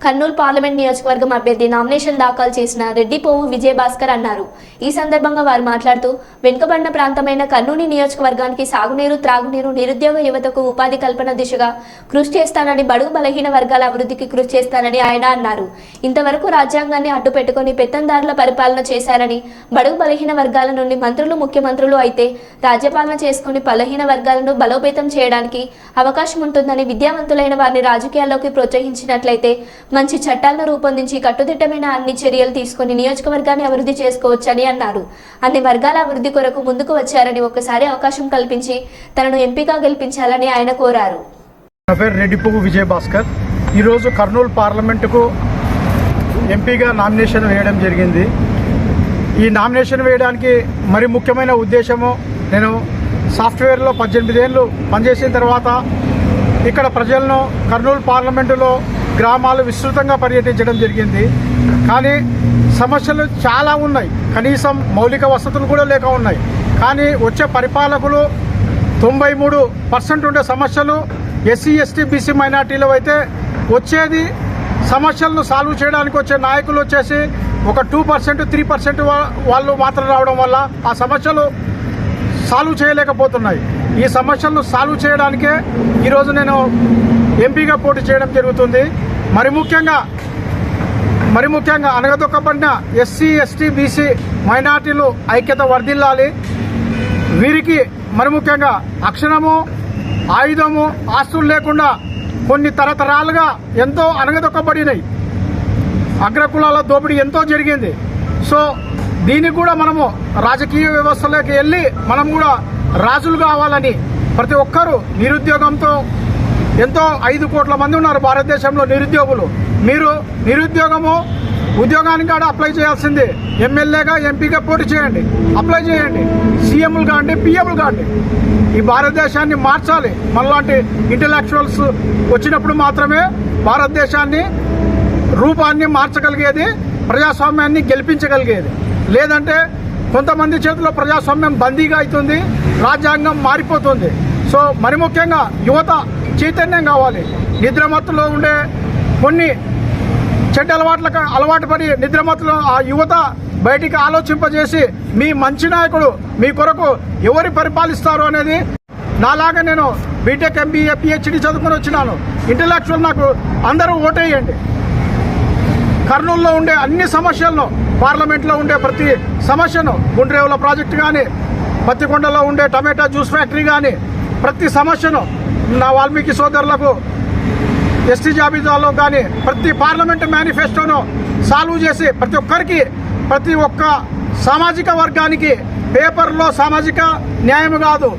Kurnool parliament నియోజకవర్గం అభ్యర్థి nomination దాఖలు చేసిన రెడ్డిపోవు విజయభాస్కర్ అన్నారు. ఈ సందర్భంగా వారు మాట్లాడుతూ వెనుకబడిన ప్రాంతమైన కర్నూలు నియోజకవర్గానికి సాగునీరు త్రాగునీరు నిరుద్యోగ యువతకు ఉపాధి కల్పన దిశగా కృషి చేస్తానని బడుగు బలహీన వర్గాల అభివృద్ధికి కృషి చేస్తానని ఆయన అన్నారు. ఇంతవరకు రాజ్యాంగాన్ని అడ్డు పెట్టుకుని పెత్తందారుల పరిపాలన చేశారని బడుగు బలహీన వర్గాల నుండి మంత్రులు ముఖ్యమంత్రులు అయితే రాజ్యపాలన చేసుకుని బలహీన వర్గాలను బలోపేతం చేయడానికి అవకాశం ఉంటుందని విద్యావంతులైన వారిని రాజకీయాల్లోకి ప్రోత్సహించినట్లయితే మంచి చట్టాలను రూపొందించి కట్టుదిట్టమైన అన్ని చర్యలు తీసుకుని నియోజకవర్గాన్ని అభివృద్ధి చేసుకోవచ్చని అన్నారు. అన్ని వర్గాల అభివృద్ధి కొరకు ముందుకు వచ్చారని ఒకసారి అవకాశం కల్పించి తనను ఎంపీగా గెలిపించాలని ఆయన కోరారు. నా పేరు విజయ్ భాస్కర్ ఈరోజు కర్నూలు పార్లమెంటుకు ఎంపీగా నామినేషన్ వేయడం జరిగింది. ఈ నామినేషన్ వేయడానికి మరి ముఖ్యమైన ఉద్దేశము నేను సాఫ్ట్వేర్లో పద్దెనిమిది ఏళ్ళు పనిచేసిన తర్వాత ఇక్కడ ప్రజలను కర్నూలు పార్లమెంటులో గ్రామాలు విస్తృతంగా పర్యటించడం జరిగింది. కానీ సమస్యలు చాలా ఉన్నాయి. కనీసం మౌలిక వసతులు కూడా లేక ఉన్నాయి. కానీ వచ్చే పరిపాలకులు తొంభై మూడు పర్సెంట్ ఉండే సమస్యలు ఎస్సీ ఎస్టీ బీసీ మైనార్టీలో అయితే వచ్చేది సమస్యలను సాల్వ్ చేయడానికి వచ్చే నాయకులు వచ్చేసి ఒక టూ పర్సెంట్ త్రీ పర్సెంట్ వాళ్ళు మాత్రం రావడం వల్ల ఆ సమస్యలు సాల్వ్ చేయలేకపోతున్నాయి. ఈ సమస్యలను సాల్వ్ చేయడానికే ఈరోజు నేను ఎంపీగా పోటీ చేయడం జరుగుతుంది. మరి ముఖ్యంగా మరి ముఖ్యంగా అనగదొక్కబడిన ఎస్సీ ఎస్టీ బీసీ మైనార్టీలు ఐక్యత వర్ధిల్లాలి. వీరికి మరి ముఖ్యంగా అక్షరము ఆయుధము ఆస్తులు లేకుండా కొన్ని తరతరాలుగా ఎంతో అనగదొక్కబడినాయి. అగ్రకులాల దోపిడీ ఎంతో జరిగింది. సో దీనికి కూడా మనము రాజకీయ వ్యవస్థలోకి వెళ్ళి మనం కూడా రాజులు కావాలని ప్రతి ఒక్కరూ నిరుద్యోగంతో ఎంతో ఐదు కోట్ల మంది ఉన్నారు భారతదేశంలో నిరుద్యోగులు. మీరు నిరుద్యోగము ఉద్యోగానికి కూడా అప్లై చేయాల్సిందే. ఎమ్మెల్యేగా ఎంపీగా పోటీ చేయండి. అప్లై చేయండి. సీఎంలు కాండి పిఎంలు కాండి. ఈ భారతదేశాన్ని మార్చాలి. మనలాంటి ఇంటలెక్చువల్స్ వచ్చినప్పుడు మాత్రమే భారతదేశాన్ని రూపాన్ని మార్చగలిగేది ప్రజాస్వామ్యాన్ని గెలిపించగలిగేది. లేదంటే కొంతమంది చేతిలో ప్రజాస్వామ్యం బందీగా అవుతుంది రాజ్యాంగం మారిపోతుంది. సో మరి ముఖ్యంగా యువత చైతన్యం కావాలి. నిద్రమత్తులో ఉండే కొన్ని చెడ్డ అలవాట్లకు అలవాటు పడి నిద్రమత్తులో ఆ యువత బయటికి ఆలోచింపజేసి మీ మంచి నాయకుడు మీ కొరకు ఎవరు పరిపాలిస్తారు అనేది నాలాగా నేను బీటెక్ ఎంబీఏ పిహెచ్డి చదువుకొని వచ్చినాను. ఇంటలెక్చువల్ నాకు అందరూ ఓటేయండి. కర్నూలులో ఉండే అన్ని సమస్యలను పార్లమెంట్లో ఉండే ప్రతి సమస్యను గుండ్రేవుల ప్రాజెక్టు కానీ పత్తికొండలో ఉండే టమాటా జ్యూస్ ఫ్యాక్టరీ కానీ ప్రతి సమస్యను నా వాల్మీకి సోదరులకు ఎస్టీ జాబితాలో కానీ ప్రతి పార్లమెంట్ మేనిఫెస్టోను సాల్వ్ చేసి ప్రతి ఒక్కరికి ప్రతి ఒక్క సామాజిక వర్గానికి పేపర్లో సామాజిక న్యాయం కాదు.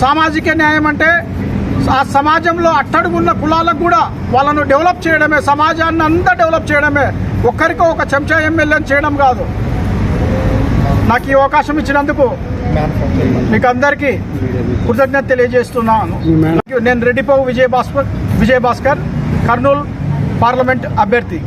సామాజిక న్యాయం అంటే ఆ సమాజంలో అట్టడుగున్న కులాలకు కూడా వాళ్ళను డెవలప్ చేయడమే సమాజాన్ని అంతా డెవలప్ చేయడమే. ఒక్కరికో ఒక చెంచా ఎమ్మెల్యేని చేయడం కాదు. నాకు ఈ అవకాశం ఇచ్చినందుకు మీకు అందరికీ కృతజ్ఞత తెలియజేస్తున్నాను. నేను రెడ్డిపోవు విజయ్ భాస్కర్ విజయ్ భాస్కర్ కర్నూలు పార్లమెంట్ అభ్యర్థి.